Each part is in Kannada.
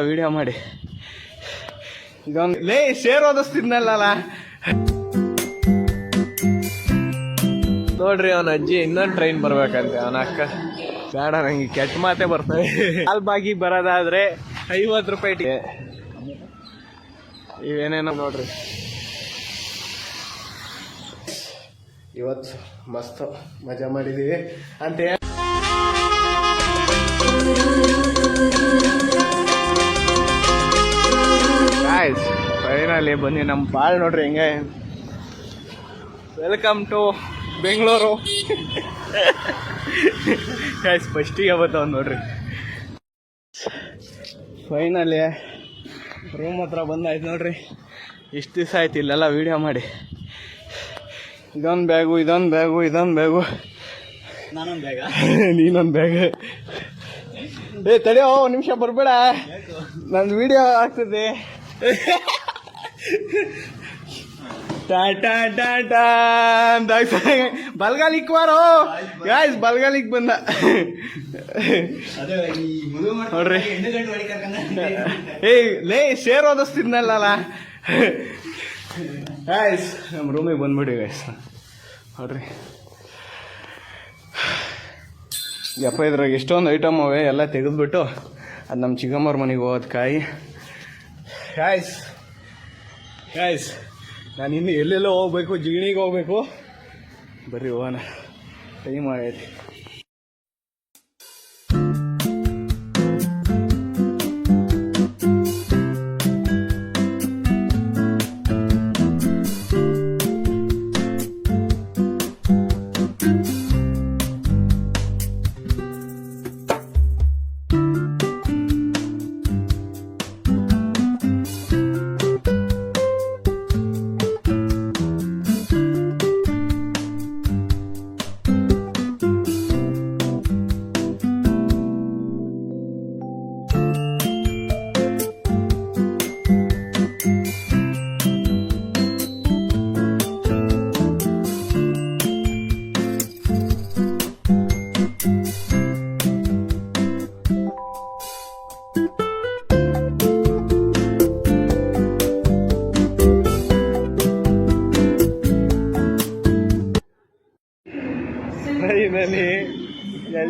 ವಿಡಿಯೋ ಮಾಡಿ. ಇದೊಂದು ಲೇ ಶೇರ್ ಓದಿಸ್ತಿದ್ನಲ್ಲ ನೋಡ್ರಿ ಅವನ ಅಜ್ಜಿ ಇನ್ನೊಂದು ಟ್ರೈನ್ ಬರ್ಬೇಕಂತೆ. ಅವನ ಅಕ್ಕ ಬೇಡ ನಂಗೆ ಕೆಟ್ಟ ಮಾತೆ ಬರ್ತವೆ ಬಾಗಿ ಬರೋದಾದ್ರೆ ಐವತ್ತು ರೂಪಾಯಿ ಟಿ ಇವೇನೇನೋ ನೋಡ್ರಿ. ಇವತ್ತು ಮಸ್ತ್ ಮಜಾ ಮಾಡಿದೀವಿ. ಅಂತ ಗಾಯ್ಸ್ ಫೈನಲಿ ಬನ್ನಿ ನಮ್ಮ ಬಾಳ್ ನೋಡ್ರಿ ಹಿಂಗೆ. ವೆಲ್ಕಮ್ ಟು ಬೆಂಗಳೂರು ಗಾಯ್ಸ್ ಫಸ್ಟಿಗೆ ಬರ್ತಾವ ನೋಡ್ರಿ. ಫೈನಲಿ ರೂಮ್ ಹತ್ರ ಬಂದಾಯ್ತು ನೋಡ್ರಿ. ಇಷ್ಟು ದಿವಸ ಆಯ್ತು ಇಲ್ಲೆಲ್ಲ ವೀಡಿಯೋ ಮಾಡಿ. ಇದೊಂದು ಬ್ಯಾಗು ಇದೊಂದು ಬ್ಯಾಗು ಇದೊಂದು ಬ್ಯಾಗು ನಾನೊಂದು ಬ್ಯಾಗ ನೀನೊಂದು ಬ್ಯಾಗ್ ಏ ತಡೆಯೋ ಒಂದು ನಿಮಿಷ ಬರಬೇಡ. ನಂದು ವಿಡಿಯೋ ಆಗ್ತದೆ. Tata tata. ಬಲ್ಗಾಲಿಕ್ ಬಾರೋ ಗಾಯ್ಸ್ ಬಲ್ಗಾಲಿಕ್ ಬಂದ ಅದೇ ಈ ಮದುವೆ ನೋಡ್ರಿ. ಏಯ್ ಲೇ ಶೇರ್ ಓದಿಸ್ತಿದ್ನಲ್ಲ ಗಾಯ್ಸ್ ನಮ್ಮ ರೂಮಿಗೆ ಬಂದ್ಬಿಡಿ ಗಾಯ್ಸ್ ನೋಡ್ರಿ. ಯಪ್ಪ, ಇದ್ರಾಗ ಎಷ್ಟೊಂದು ಐಟಮ್ ಅವೆ ಎಲ್ಲ ತೆಗೆದ್ಬಿಟ್ಟು ಅದು ನಮ್ಮ ಚಿಕ್ಕಮ್ಮವ್ರ ಮನೆಗೆ ಹೋಗೋದು ಕಾಯಿ. ಗಾಯ್ಸ್ ಗಾಯ್ಸ್ ನಾನು ಇನ್ನು ಎಲ್ಲೆಲ್ಲೋ ಹೋಗ್ಬೇಕು ಜಿಗಣಿಗೆ ಹೋಗ್ಬೇಕು. ಬರ್ರಿ ಹೋಗೋಣ. ಟೈಮ್ ಆಗೈತಿ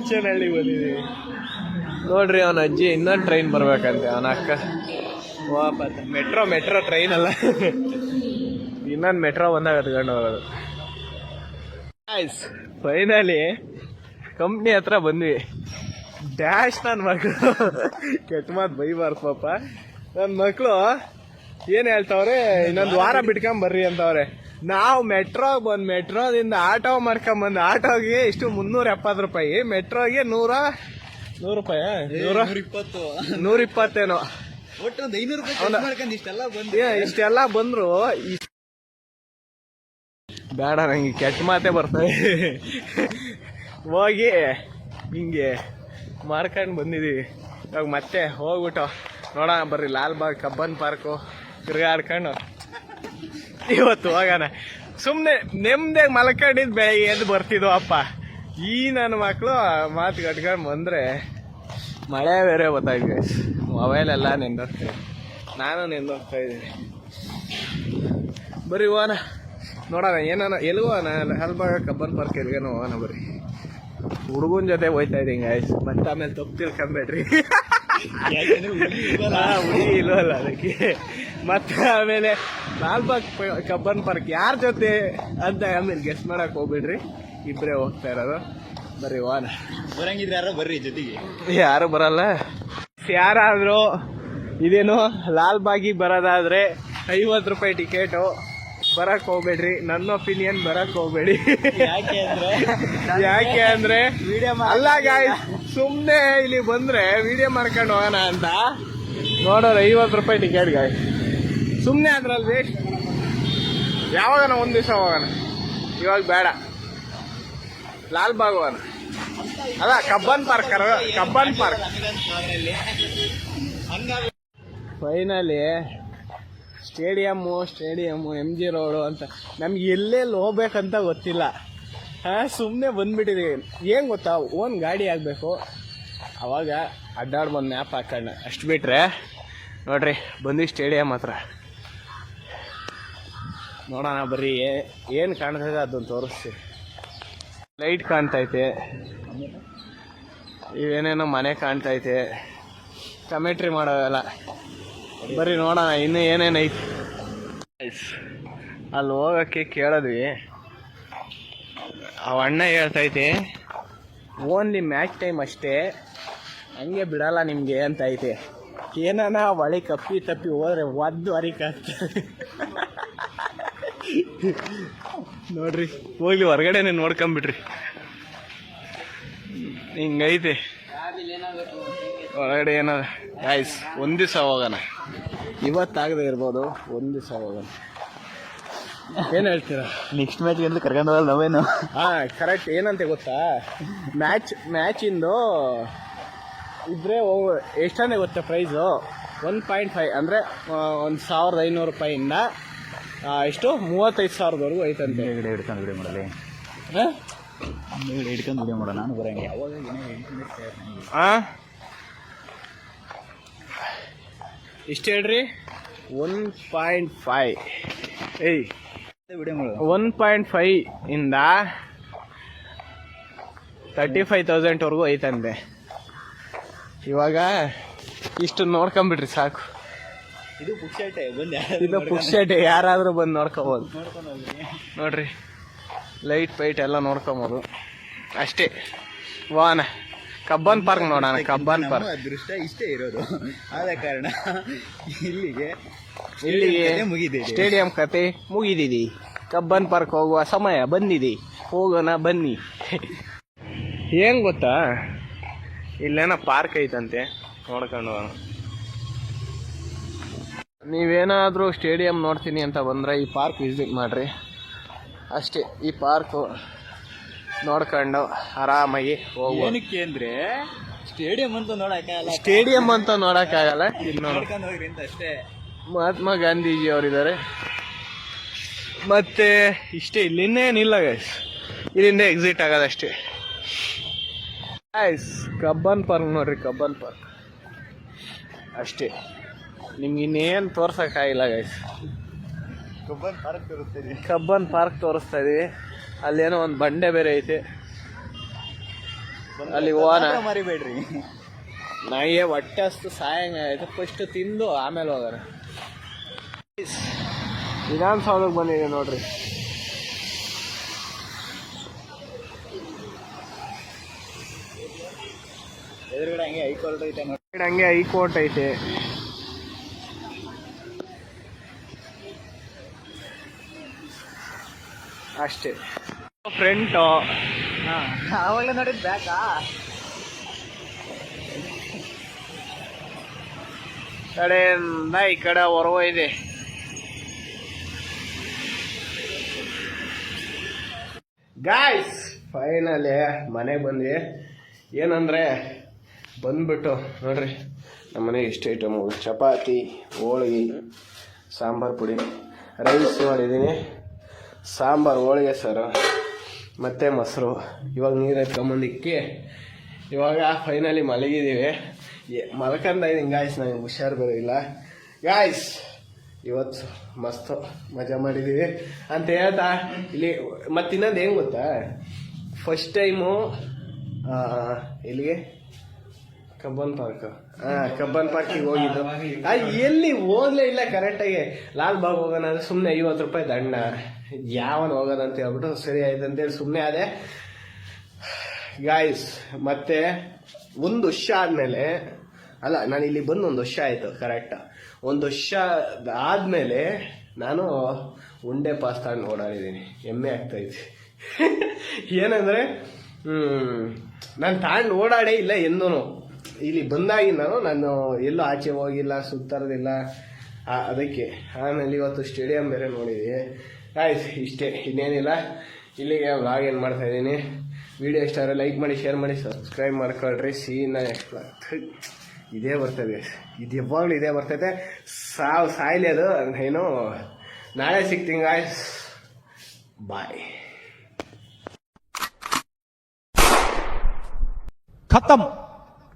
ಎಲ್ಚನಹಳ್ಳಿ ಬಂದಿದ್ದೀವಿ ನೋಡ್ರಿ ಅವನ ಅಜ್ಜಿ ಇನ್ನೊಂದು ಟ್ರೈನ್ ಬರ್ಬೇಕಂತೆ ಅವನ ಅಕ್ಕ. ವಾಪಸ್. ಮೆಟ್ರೋ ಮೆಟ್ರೋ ಟ್ರೈನ್ ಅಲ್ಲ. ಇನ್ನೊಂದು ಮೆಟ್ರೋ ಬಂದಾಗ ಹತ್ಕೊಂಡು ಹೋಗೋದು. ಫೈನಲಿ ಕಂಪ್ನಿ ಹತ್ರ ಬಂದ್ವಿ. ಡ್ಯಾಶ್ ನನ್ನ ಮಕ್ಕಳು ಕೆಟ್ಟ ಮಾತು ಬೈಬಾರ್ದು ಪಾಪ. ನನ್ನ ಮಕ್ಕಳು ಏನು ಹೇಳ್ತಾವ್ರೆ ಇನ್ನೊಂದು ವಾರ ಬಿಟ್ಕೊಂಬರ್ರಿ ಅಂತವ್ರೆ. ನಾವು ಮೆಟ್ರೋ ಬಂದು ಮೆಟ್ರೋದಿಂದ ಆಟೋ ಮಾಡ್ಕೊಂಬಂದು ಆಟೋಗೆ ಇಷ್ಟು ಮುನ್ನೂರ ಎಪ್ಪತ್ತು ರೂಪಾಯಿ. ಮೆಟ್ರೋಗೆ ನೂರ ನೂರು ರೂಪಾಯಿ? ನೂರ ಇಪ್ಪತ್ತು ನೂರ ಇಪ್ಪತ್ತೇನೋ ಒಟ್ಟು ಒಂದು ಐನೂರು ರೂಪಾಯಿ? ಮಾಡ್ಕೊಂಡು ಇಷ್ಟೆಲ್ಲ ಬಂದು. ಇಷ್ಟೆಲ್ಲ ಬಂದ್ರು ಬೇಡ ನಂಗೆ ಕೆಟ್ಟ ಮಾತೆ ಬರ್ತವೆ ಹೋಗಿ ಹಿಂಗೆ ಮಾರ್ಕೊಂಡು ಬಂದಿದ್ದೀವಿ ಇವಾಗ ಮತ್ತೆ ಹೋಗ್ಬಿಟ್ಟು ನೋಡೋಣ ಬರ್ರಿ ಲಾಲ್ಬಾಗ್ ಕಬ್ಬನ್ ಪಾರ್ಕು ತಿರ್ಗಾಡ್ಕೊಂಡು. ಇವತ್ತು ಹೋಗೋಣ. ಸುಮ್ಮನೆ ನೆಮ್ಮದಿಯಾಗಿ ಮಲ್ಕೊಂಡಿದ್ದು ಬೆಳಗ್ಗೆ ಎದ್ದು ಬರ್ತಿದ್ವು ಅಪ್ಪ. ಈ ನನ್ನ ಮಕ್ಕಳು ಮಾತು ಕಟ್ಕೊಂಡು ಬಂದರೆ ಮಳೆ ಬೇರೆ ಗೊತ್ತಾಗಿದೆ ಮೊಬೈಲೆಲ್ಲ ನೆಂದೋಗ್ತಾ ನಾನು ನೆಂದೋಗ್ತಾ ಇದ್ದೀನಿ. ಬರ್ರಿ ಹೋಗೋಣ. ನೋಡೋಣ ಏನಾನ ಎಲ್ಲಿ ಹೋಗೋಣ? ಹಲ್ಬಾಗ ಕಬ್ಬನ್ ಪಾರ್ಕ್ ಎಲ್ಲಿಗೆ ಹೋಗೋಣ ಬರ್ರಿ. ಹುಡುಗನ ಜೊತೆ ಹೋಯ್ತಾ ಇದ್ದೀನಿ ಗಾಯ್ಸ್ ಮತ್ತೆ ಆಮೇಲೆ ತಪ್ಪು ತಿಳ್ಕೊಂಬೇಡ್ರಿ. ಯಾಕೆಂದ್ರೆ ಹುಡುಗಿ ಇಲ್ವಲ್ಲ. ಹಾ, ಹುಡುಗಿ ಇಲ್ವಲ್ಲ ಅದಕ್ಕೆ. ಮತ್ತೆ ಆಮೇಲೆ ಲಾಲ್ಬಾಗ್ ಕಬ್ಬನ್ ಪಾರ್ಕ್ ಯಾರ ಜೊತೆ ಅಂತ ಆಮೇಲೆ ಗೆಸ್ಟ್ ಮಾಡಕ್ ಹೋಗ್ಬಿಡ್ರಿ. ಇಬ್ಬರೇ ಹೋಗ್ತಾ ಇರೋದು. ಬರ್ರಿ ವಾನ. ಬರಂಗಿದ್ರೆ ಯಾರೋ ಬರ್ರಿ ಜೊತೆಗೆ. ಯಾರು ಬರಲ್ಲ. ಯಾರಾದರೂ ಇದೇನು ಲಾಲ್ಬಾಗಿ ಬರೋದಾದ್ರೆ ಐವತ್ತು ರೂಪಾಯಿ ಟಿಕೆಟು ಬರಕ್ ಹೋಗ್ಬೇಡ್ರಿ. ನನ್ನ ಒಪಿನಿಯನ್ ಬರಕ್ ಹೋಗ್ಬೇಡಿ. ಯಾಕೆ ಅಂದ್ರೆ? ಯಾಕೆ ಅಂದ್ರೆ? ವಿಡಿಯೋ ಅಲ್ಲ ಗಾಯ್ ಸುಮ್ನೆ ಇಲ್ಲಿ ಬಂದ್ರೆ ವಿಡಿಯೋ ಮಾಡ್ಕೊಂಡು ಹೋಗೋಣ ಅಂತ. ನೋಡೋರು ಐವತ್ತು ರೂಪಾಯಿ ಟಿಕೆಟ್ ಗಾಯ್ ಸುಮ್ನೆ ಅದ್ರಲ್ಲಿ ವೇಸ್ಟ್ ಯಾವಾಗ ಒಂದು ದಿವಸ ಹೋಗೋಣ. ಇವಾಗ ಬೇಡ. ಲಾಲ್ ಬಾಗ್ ಹೋಗೋಣ ಅಲ್ಲ Cubbon Park Cubbon Park. Finally stadium stadium M G road ಅಂತ. ನಮ್ಗೆ ಎಲ್ಲೆಲ್ಲಿ ಹೋಗ್ಬೇಕಂತ ಗೊತ್ತಿಲ್ಲ. ಹಾಂ ಸುಮ್ಮನೆ ಬಂದ್ಬಿಟ್ಟಿದ್ದೀವಿ ಏನು ಗೊತ್ತಾ? ಓನ್ ಗಾಡಿ ಆಗಬೇಕು. ಅವಾಗ ಅಡ್ಡಾಡ್ ಬಂದು ಮ್ಯಾಪ್ ಹಾಕೊಂಡ ಅಷ್ಟು ಬಿಟ್ರೆ, ನೋಡ್ರಿ ಬಂದು ಸ್ಟೇಡಿಯಂ ಹತ್ರ. ನೋಡೋಣ ಬರ್ರಿ ಏನು ಕಾಣ್ತದೆ ಅದನ್ನು ತೋರಿಸ್ತೀವಿ ಲೈಟ್ ಕಾಣ್ತೈತೆ. ಇವೇನೇನೋ ಮನೆ ಕಾಣ್ತೈತೆ. ಕಮೆಂಟ್ರಿ ಮಾಡೋವೆಲ್ಲ ಬರ್ರಿ ನೋಡೋಣ, ಇನ್ನೂ ಏನೇನೈತಿ ಅಲ್ಲಿ ಹೋಗೋಕ್ಕೆ ಕೇಳಿದ್ವಿ. ಅವ ಅಣ್ಣ ಹೇಳ್ತೈತೆ ಓನ್ಲಿ ಮ್ಯಾಚ್ ಟೈಮ್ ಅಷ್ಟೇ. ಹಂಗೆ ಬಿಡಲ್ಲ ನಿಮಗೆ ಅಂತ ಐತೆ ಏನಾನ ಒಳಿ ಕಪ್ಪಿ ತಪ್ಪಿ ಹೋದ್ರೆ ಒದ್ದು ಹರಿಕಾಗ್ತದೆ ನೋಡ್ರಿ ಹೋಗ್ಲಿ ಹೊರಗಡೆನೆ ನೋಡ್ಕೊಂಬಿಡ್ರಿ. ಹಿಂಗೈತೆ. ಹೊರಗಡೆ ಏನೋ ಗಾಯ್ಸ್ ಒಂದು ದಿವಸ ಹೋಗೋಣ. ಇವತ್ತಾಗದೆ ಇರ್ಬೋದು ಒಂದು ದಿವಸ ಹೋಗೋಣ. ಏನು ಹೇಳ್ತೀರಾ? ನೆಕ್ಸ್ಟ್ ಮ್ಯಾಚ್ ಅಂತ ಕರ್ಕೊಂಡು ಹೋಗಲ್ಲ ನಾವೇನು? ಹಾ ಕರೆಕ್ಟ್ ಏನಂತೆ ಗೊತ್ತಾ? ಮ್ಯಾಚ್ ಮ್ಯಾಚಿಂದು ಇದ್ರೆ ಎಷ್ಟನೇ ಗೊತ್ತಾ ಪ್ರೈಸು ಒನ್ ಪಾಯಿಂಟ್ ಫೈವ್ ಅಂದರೆ ಒಂದು ಸಾವಿರದ ಐನೂರು ರೂಪಾಯಿಂದ ಎಷ್ಟು? ಮೂವತ್ತೈದು ಸಾವಿರದವರೆಗೂ ಐತಂತೆ ಗಿಡ ಹಿಡ್ಕೊಂಡು ಬಿಡಿ ಮಾಡಲಿ. ಹಾಂ? ಹಿಡ್ಕೊಂಡು ವಿಡಿಯೋ ಮಾಡೋಣ. ನಾನು ಬರಂಗೆ. ಯಾವಾಗ ಹಾಂ ಇಷ್ಟು ಹೇಳ್ರಿ? ಒನ್ ಪಾಯಿಂಟ್ ಫೈವ್ ಏಯ್. ಒನ್ ಪಾಯಿಂಟ್ ಫೈವ್ ಇಂದ ತರ್ಟಿ ಫೈವ್ ತೌಸಂಡ್ವರೆಗೂ ಐತಂತೆ ಇವಾಗ ಇಷ್ಟು ನೋಡ್ಕೊಂಬಿಡ್ರಿ ಸಾಕು. ಇದು ಪುಕ್ಷಟೆ ಬಂದೆ ಇದು ಪುಕ್ಷಟೆ ಯಾರಾದರೂ ಬಂದು ನೋಡ್ಕೊಬೋದು. ನೋಡ್ರಿ ಲೈಟ್ ಪೈಟ್ ಎಲ್ಲ ನೋಡ್ಕೊಬೋದು. ಅಷ್ಟೇ. ವಾನ ಕಬ್ಬನ್ ಪಾರ್ಕ್ ನೋಡೋಣ ಕಬ್ಬನ್ ಪಾರ್ಕ್. ಅದೃಷ್ಟ ಇಷ್ಟೇ ಇರೋದು. ಆದ ಕಾರಣ ಇಲ್ಲಿಗೆ ಇಲ್ಲಿಗೆ ಮುಗಿದಿ ಮುಗಿದಿದೆ. ಸ್ಟೇಡಿಯಂ ಕತೆ ಮುಗಿದಿದೆ. ಕಬ್ಬನ್ ಪಾರ್ಕ್ ಹೋಗುವ ಸಮಯ ಬಂದಿದೆ. ಹೋಗೋಣ ಬನ್ನಿ. ಏನ್ ಗೊತ್ತಾ? ಇಲ್ಲೇನೋ ಪಾರ್ಕ್ ಐತಂತೆ. ನೋಡ್ಕೊಂಡು ಹೋಗೋಣ. ನೀವೇನಾದರೂ ಸ್ಟೇಡಿಯಂ ನೋಡ್ತೀನಿ ಅಂತ ಬಂದರೆ ಈ ಪಾರ್ಕ್ ವಿಸಿಟ್ ಮಾಡಿರಿ. ಅಷ್ಟೇ ಈ ಪಾರ್ಕು ನೋಡ್ಕೊಂಡು ಆರಾಮಾಗಿ ಹೋಗಿ ಅಂದರೆ ಅಂದ್ರೆ ಸ್ಟೇಡಿಯಂ ಅಂತ ನೋಡೋಕ್ಕಾಗಲ್ಲ. ಸ್ಟೇಡಿಯಂ ಅಂತ ನೋಡೋಕ್ಕಾಗಲ್ಲ. ಇಲ್ಲಿ ನೋಡು ನೋಡ್ಕೊಂಡು ಹೋಗ್ರಿ ಅಂತ ಅಷ್ಟೇ. ಮಹಾತ್ಮ ಗಾಂಧೀಜಿ ಅವರಿದ್ದಾರೆ. ಮತ್ತೆ ಇಷ್ಟೇ ಇಲ್ಲಿ ಇನ್ನೇನಿಲ್ಲ ಗೈಸ್ ಇಲ್ಲಿಂದ ಎಕ್ಸಿಟ್ ಆಗೋದಷ್ಟೇ. ಗೈಸ್ ಕಬ್ಬನ್ ಪಾರ್ಕ್ ನೋಡ್ರಿ ಕಬ್ಬನ್ ಪಾರ್ಕ್. ಅಷ್ಟೇ. ನಿಮ್ಗೆ ಇನ್ನೇನು ತೋರ್ಸೋಕ್ಕಾಗಿಲ್ಲ ಗೈಸ್ ಕಬ್ಬನ್ ಪಾರ್ಕ್ ತೋರಿಸ್ತೀವಿ ಕಬ್ಬನ್ ಪಾರ್ಕ್ ತೋರಿಸ್ತಾ ಇದೀವಿ. ಅಲ್ಲೇನೋ ಒಂದು ಬಂಡೆ ಬೇರೆ ಐತೆ. ಅಲ್ಲಿ ಹೋಗೋಣ. ಮರಿಬೇಡ್ರಿ. ನನಗೆ ಹೊಟ್ಟೆ ಅಷ್ಟು ಸಾಯಂಗ ಆಯ್ತು. ಫಸ್ಟ್ ತಿಂದು ಆಮೇಲೆ ಹೋಗೋಣ. ವಿಧಾನಸೌಧಕ್ಕೆ ಬಂದಿದೆ ನೋಡ್ರಿ. ಎದುರುಗಡೆ ಹಂಗೆ ಹೈಕೋರ್ಟ್ ಐತೆ ನೋಡಿ ಹಂಗೆ ಹೈಕೋರ್ಟ್ ಐತೆ. ಅಷ್ಟೇ. ಫ್ರಂಟು ಆವಾಗಲೇ ನೋಡಿದ್ ಬ್ಯಾಕಾ ಕಡೆಯಿಂದ ಈ ಕಡೆ ಹೊರವ ಇದೆ. ಗಾಯ್ಸ್ ಫೈನಲಿ ಮನೆಗೆ ಬಂದ್ವಿ. ಏನಂದ್ರೆ ಬಂದ್ಬಿಟ್ಟು ನೋಡ್ರಿ ನಮ್ಮ ಮನೆಗೆ ಇಷ್ಟು ಐಟಮ್ ಚಪಾತಿ ಹೋಳಿಗೆ ಸಾಂಬಾರು ಪುಡಿ ರೈಸ್ ಮಾಡಿದ್ದೀನಿ. ಸಾಂಬಾರು, ಹೋಳಿಗೆ ಸರ್ ಮತ್ತು ಮೊಸರು. ಇವಾಗ ನೀರು ಎತ್ಕೊಂಬಂದಿಕ್ಕಿ ಇವಾಗ ಫೈನಲಿ ಮಲಗಿದ್ದೀವಿ. ಮಲ್ಕೊಂಡ ಇದೀನಿ ಗಾಯ್ಸ್ ನನಗೆ ಹುಷಾರು ಬರೋದಿಲ್ಲ ಗಾಯ್ಸ್ ಇವತ್ತು ಮಸ್ತು ಮಜಾ ಮಾಡಿದ್ದೀವಿ. ಅಂತ ಹೇಳ್ತಾ, ಇಲ್ಲಿ ಮತ್ತಿನ್ನೊಂದು ಏನು ಗೊತ್ತಾ? ಫಸ್ಟ್ ಟೈಮು ಇಲ್ಲಿಗೆ ಕಬ್ಬನ್ ಪಾರ್ಕ್. ಹಾ ಕಬ್ಬನ್ ಪಾರ್ಕಿಗೆ ಹೋಗಿದ್ದು. ಅಲ್ಲಿ ಎಲ್ಲಿ ಹೋಗ್ಲೇ ಇಲ್ಲ ಕರೆಕ್ಟಾಗಿ ಲಾಲ್ ಬಾಗ್ ಹೋಗೋಣ ಅಂದ್ರೆ ಸುಮ್ಮನೆ ಐವತ್ತು ರೂಪಾಯಿ ದಂಡ. ಯಾವನ್ ಹೋಗೋಣ ಅಂತ ಹೇಳ್ಬಿಟ್ಟು ಸರಿ ಆಯ್ತು ಅಂತೇಳಿ ಸುಮ್ಮನೆ ಅದೇ ಗಾಯ್ಸ್ ಮತ್ತೆ ಒಂದು ವರ್ಷ ಆದ್ಮೇಲೆ, ಅಲ್ಲ, ನಾನು ಇಲ್ಲಿ ಬಂದು ಒಂದು ವರ್ಷ ಆಯ್ತು ಕರೆಕ್ಟ್ ಒಂದು ವರ್ಷ ಆದ್ಮೇಲೆ ನಾನು ಉಂಡೆ ಪಾಸ್ ತಗೊಂಡು ಓಡಾಡಿದ್ದೀನಿ ಹೆಮ್ಮೆ ಆಗ್ತೈತಿ ಏನಂದ್ರೆ ನಾನು ತಗೊಂಡು ಓಡಾಡೇ ಇಲ್ಲ ಎಂದೂ ಇಲ್ಲಿ ಬಂದಾಗಿ ನಾನು ನಾನು ಎಲ್ಲೂ ಆಚೆ ಹೋಗಿಲ್ಲ ಸುತ್ತಾರದಿಲ್ಲ ಅದಕ್ಕೆ. ಆಮೇಲೆ ಇವತ್ತು ಸ್ಟೇಡಿಯಂ ಬೇರೆ ನೋಡಿದ್ವಿ. ಆಯ್ತು ಇಷ್ಟೇ. ಇನ್ನೇನಿಲ್ಲ. ಇಲ್ಲಿಗೆ ವ್ಲಾಗ್ ಏನು ಮಾಡ್ತಾ ಇದ್ದೀನಿ? ವಿಡಿಯೋ ಇಷ್ಟ ಆದರೆ ಲೈಕ್ ಮಾಡಿ ಶೇರ್ ಮಾಡಿ ಸಬ್ಸ್ಕ್ರೈಬ್ ಮಾಡ್ಕೊಳ್ರಿ. ಸೀನ ಇದೇ ಬರ್ತದೆ ಇದು ಯಾವಾಗಲೂ ಇದೇ ಬರ್ತೈತೆ ಸಾವು, ಸಾಯಿಲಿ ಅದು. ಏನು, ನಾಳೆ ಸಿಗ್ತೀನಿ ಗಾಯ್ಸ್ ಬಾಯ್ ಖತಮ್.